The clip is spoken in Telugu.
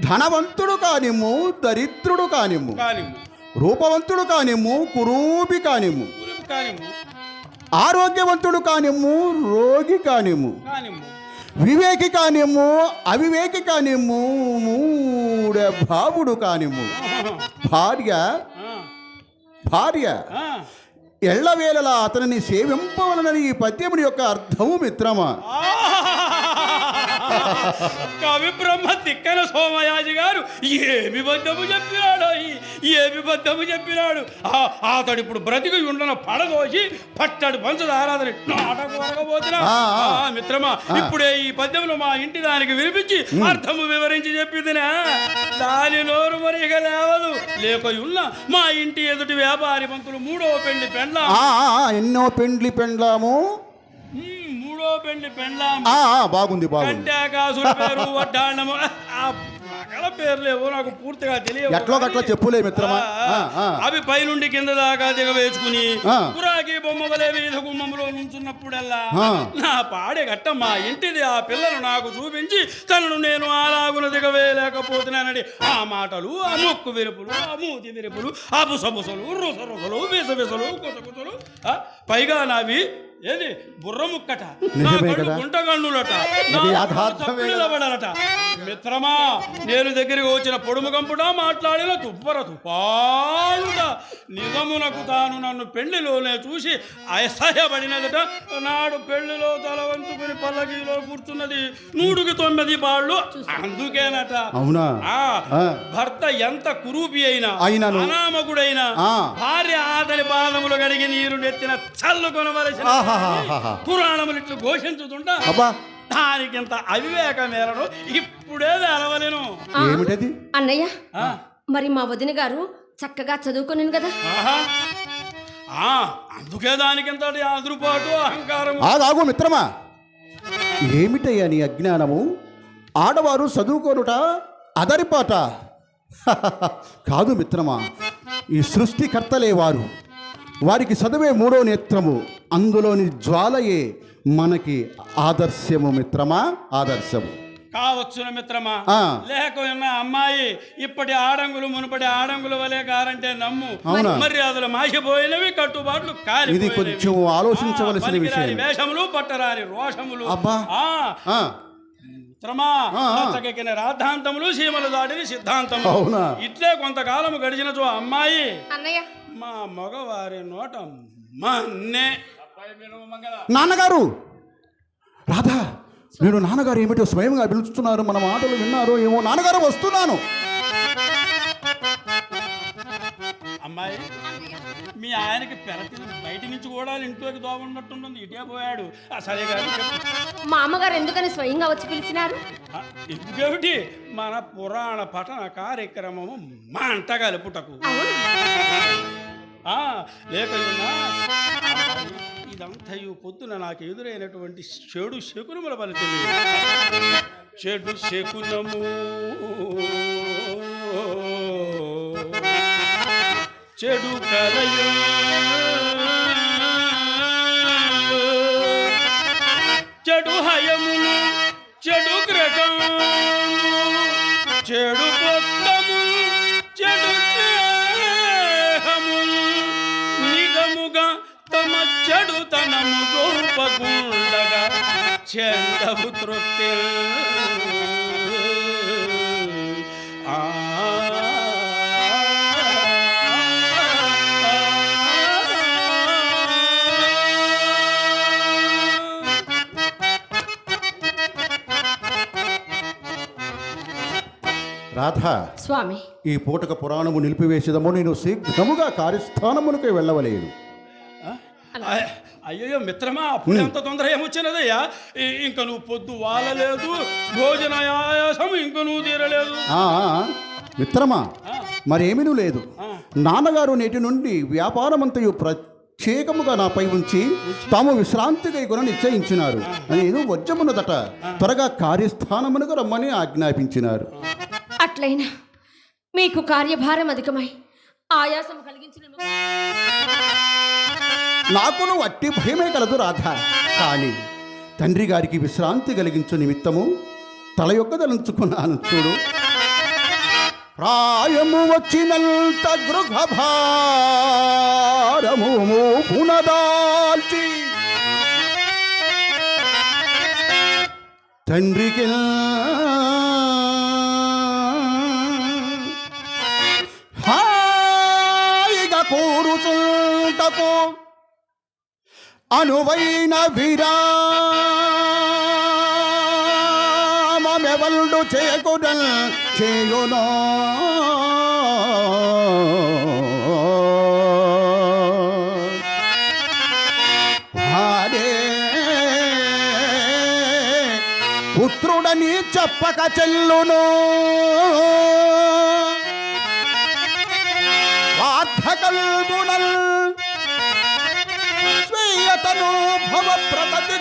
ధనవంతుడు కానిమ్ము దరిద్రుడు కానిమ్ము రూపవంతుడు కానిమ్ము కురూపి కానిమ్ము ఆరోగ్యవంతుడు కానిమ్ము రోగి కానిమ్ము వివేకి కానిమ్ము అవివేకి కానిమ్ము మూడ భావుడు కానిమ్ము భార్య భార్య. ఎళ్ళవేళలా అతనిని సేవింపవలనని ఈ పద్యముని యొక్క అర్థము మిత్రమా? కవి బ్రహ్మ తిక్కన సోమయాజి గారు ఏమి బద్దము చెప్పినాడు ఏమి బద్దము చెప్పినాడు? అతడు ఇప్పుడు బ్రతికి ఉండన పడదోసి పట్టడు పంచదారాదని నాటకపోతున్నా ఆ, ఆ. మిత్రమా ఇప్పుడే ఈ పద్యములు మా ఇంటి దానికి వినిపించి అర్థము వివరించి చెప్పిందినా? దాని నోరు మరిగ లేవదు. లేకయున్న మా ఇంటి ఎదుటి వ్యాపారి పంతులు మూడో పెండి పెండ్లా ఆ, ఎన్నో పెండ్లి పెండ్లాము. బాగుంది బాగుంది కంటాకాసుల పేరు వడ్డాణము ఆ మగల పేర్లేవో నాకు పూర్తిగా తెలియదు ఎట్లో గట్ల చెప్పులే మిత్రమా ఆ, ఆ. అవి పైనుండి కింద దాకా దిగవేసుకుని ఆ. కురాకి బొమ్మగలే వీధ గుమ్మములో నుంచున్నప్పుడల్లా ఆ. నా పాడే గట్ట మా ఇంటిది ఆ పిల్లను నాకు చూపించి తనను నేను అలాగున దిగవేయలేకపోతున్నానని ఆ మాటలు ఆ ముక్కు విరుపులు ఆ మూతి విరుపులు ఆ బుసబుసలు రుస రుసలు విస విసలు కుసకుసలు ఆ, పైగా నావి ఏది బుర్ర ముక్కట? నిలబడాలట మిత్రమా నేను దగ్గరికి వచ్చిన పొడుము కంపుట మాట్లాడిన తుప్పర తుపాలుట నిజమునకు తాను నన్ను పెళ్ళిలోనే చూసి అసహ్యపడినదట నాడు పెళ్ళిలో తల వంచుకుని పల్లకీలో కూర్చున్నది నూడుకి తొమ్మిది బాళ్ళు అందుకేనట అవునా. భర్త ఎంత కురూపి అయినా అయినను. అనామకుడైనా ఆ. భార్య ఆతని పాదములు కడిగి నీరు నెత్తిన చల్లు కొనవలసిన. పురాణములు ఇట్లు ఘోషించుతుంటా. అబ్బా. దానికింత అవివేక మేరను ఇప్పుడే తెలవలేను ఏమిటది? అన్నయ్య మరి మా వదిన గారు చక్కగా చదువుకున్నాను కదా. ఆహా. ఆ, అందుకే దానికింతటి అదురుపాటు అహంకారము. ఆగాగు మిత్రమా. ఏమిటయ్యా నీ అజ్ఞానము? ఆడవారు చదువుకోనుట అదరిపాట. కాదు మిత్రమా ఈ సృష్టికర్తలే వారు. వారికి చదివే మూడో నేత్రము. అందులోని జ్వాలయే మనకి ఆదర్శము మిత్రమా? ఆదర్శము. కావచ్చును మిత్రమా. లేకపోయినా అమ్మాయి ఇప్పటి ఆడంగులు మునుపటి ఆడంగుల వలె కారంటే నమ్ము. అవునా? మర్యాదలు మాసిపోయినవి కట్టుబాట్లు ఇది కాలిపోయినవి. కొంచెం ఆలోచించవలసిన విషయం వేషములు పట్టరాని రోషములు. అబ్బా. ఆ, ఆ, మిత్రమా రాద్ధాంతములు సీమలు దాటిన సిద్ధాంతములు. అవునా? ఇట్లే కొంతకాలం గడిచినచో అమ్మాయి అన్నయ్య. మా మగవారి నోట మన్నే నాన్నగారు! రాధా నేను నాన్నగారు ఏమిటో స్వయంగా పిలుస్తున్నారు మన మాటలు విన్నారో ఏమో. నాన్నగారు వస్తున్నాను! అమ్మాయి మీ ఆయనకి పెరటి బయట నుంచి కూడా ఇంట్లోకి దోమన్నట్టుంటుంది. ఇటే పోయాడు. ఆ, సరే చెప్పు. మా అమ్మగారు ఎందుకని స్వయంగా వచ్చి పిలిచినారు? ఎందుకేమిటి? మన పురాణ పఠన కార్యక్రమము మంట కలుపుటకు ఆ, లేకపోయినా ఇదంతయు పొద్దున నాకు ఎదురైనటువంటి చెడు శకునముల ఫలితమే చెడు శకునము. చెడు కలయు. చెడు హయము. తమ చెడుతనము దోపగుండగా చెందవు తృప్తి ఆ. రాధా స్వామి. ఈ పూటక పురాణము నిలిపివేసేదము. నేను శీఘ్రముగా కార్యస్థానమునకు వెళ్ళవలేను. అయ్- అయ్యయ్యో మిత్రమా అప్పుడు ఎంత తొందర ఏమొచ్చినదయ్యా? ఇంక నువ్వు పొద్దు వాలలేదు భోజన ఆయాసం ఇంక నువ్వు తీరలేదు. మిత్రమా మరేమినూ లేదు. నాన్నగారు నేటి నుండి వ్యాపారమంతయు ప్రత్యేకముగా నాపై ఉంచి తాము విశ్రాంతిగా గుణ నిశ్చయించినారు. అని ఏదో వజ్రమున్నదట. త్వరగా కార్యస్థానమునకు రమ్మని ఆజ్ఞాపించినారు. అట్లయినా మీకు కార్యభారం అధికమై ఆయాసం కలిగించిన నాకును అట్టి భయమే కలదు రాధ. కానీ తండ్రి గారికి విశ్రాంతి కలిగించు నిమిత్తము తల యొక్క తలంచుకున్నాను చూడు. ప్రాయము వచ్చినంత గృహభారము పునదాల్చి తండ్రికి హాయిగా కోరుచుంటకు అనువైన విరామమెవల్డు చేకుడల్ చేయునో? పుత్రుడని చెప్పక చెల్లును. వార్ధకల్గుణల్ స్వీయతను భవ ప్రగతి